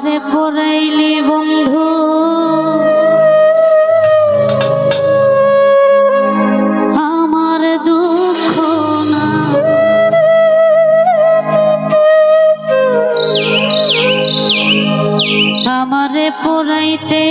আমারে পড়াইলি বন্ধু। আমার দুঃখ না। আমারে পড়াইতে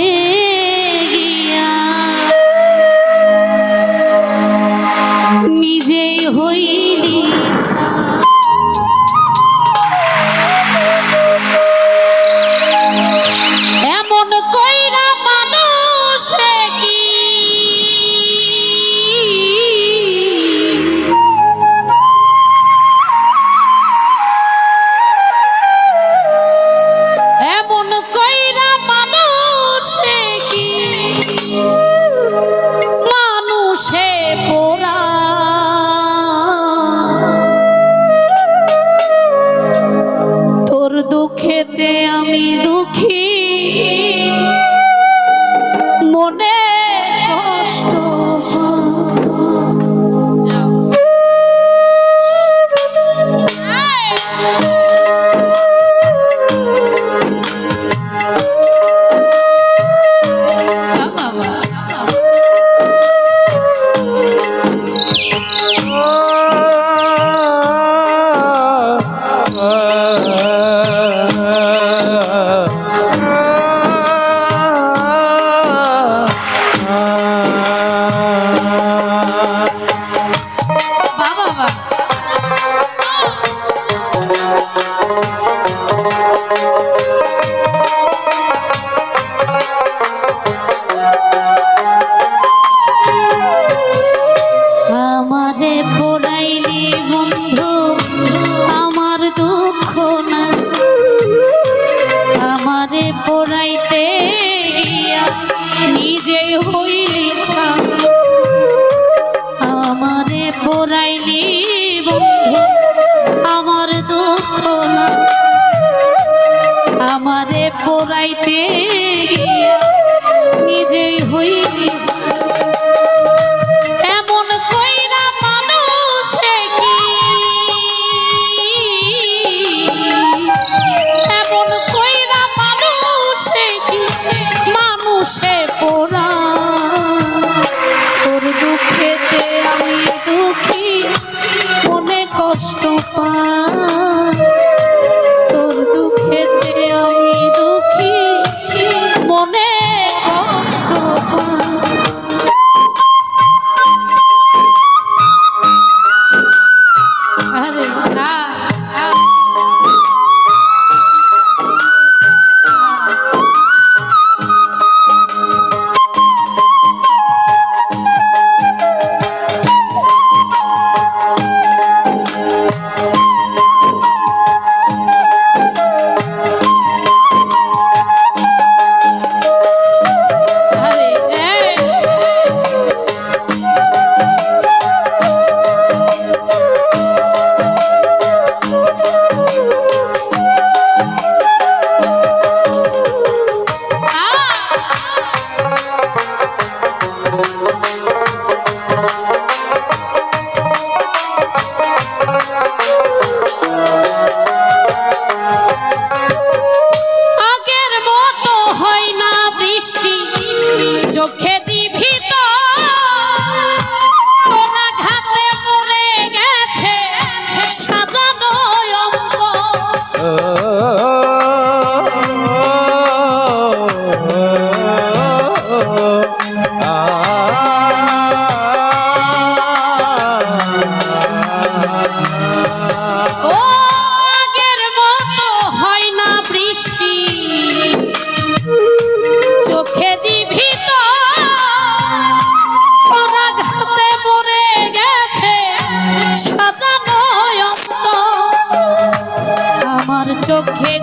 দৌড়াইতে গিয়া নিজেই হইলি এমন কইরা মানুষে কি? এমন কইরা মানুষে কি? মানুষে পোড়া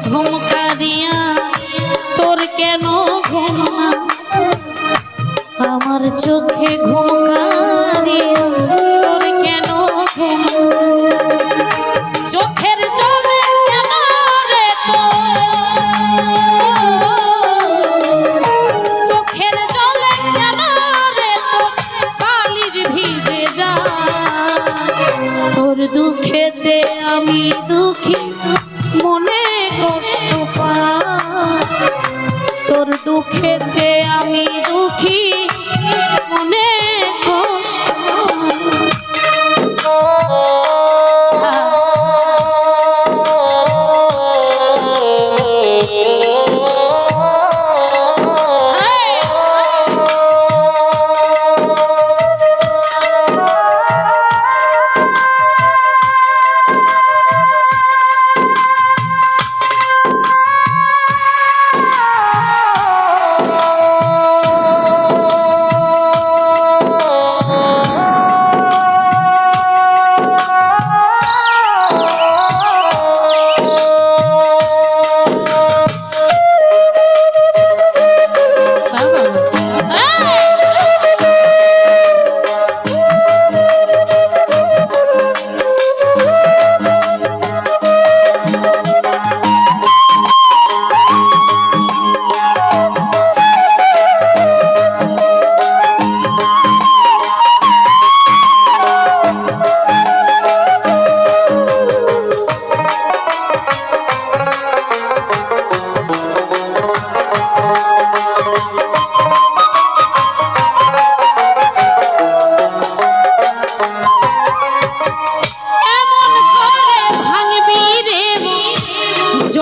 হুমকারিয়া তোর কেন ঘুম আমার চোখে ঘুমকারিয়া দুঃখে আমি দুঃখী মনে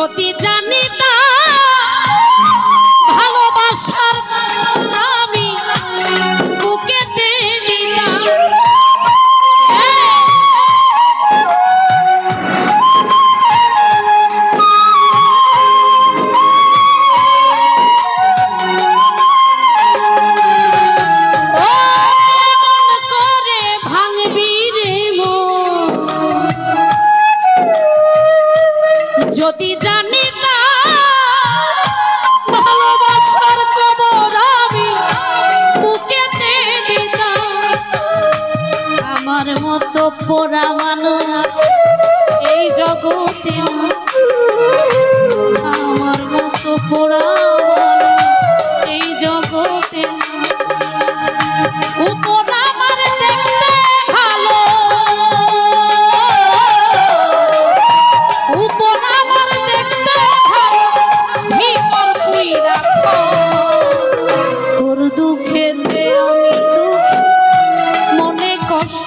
সতী যা পোড়া মানুষ এই জগতে। আমার মতো পোড়া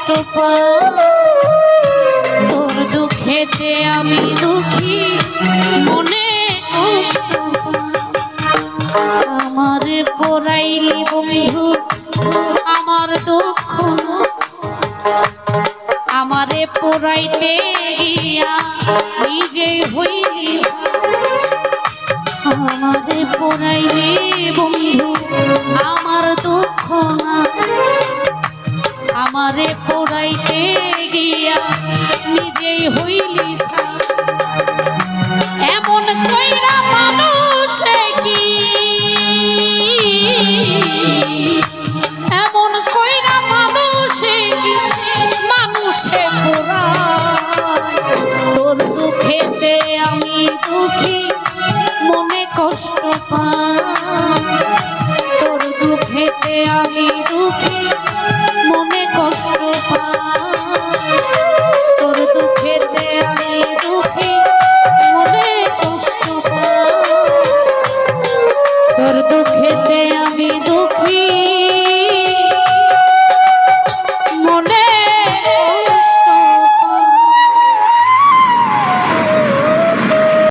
কষ্ট তোর দুঃখেতে আমি দুঃখী। মনে কষ্ট আমারে পড়াইলি বন্ধু, আমার দুঃখ। আমারে পড়াইতে গিয়া নিজে হইলি আমারে পড়াইলে বন্ধু, আমার দুঃখ না। আমারে পড়াইতে গিয়া নিজেই হইলি ছাড়।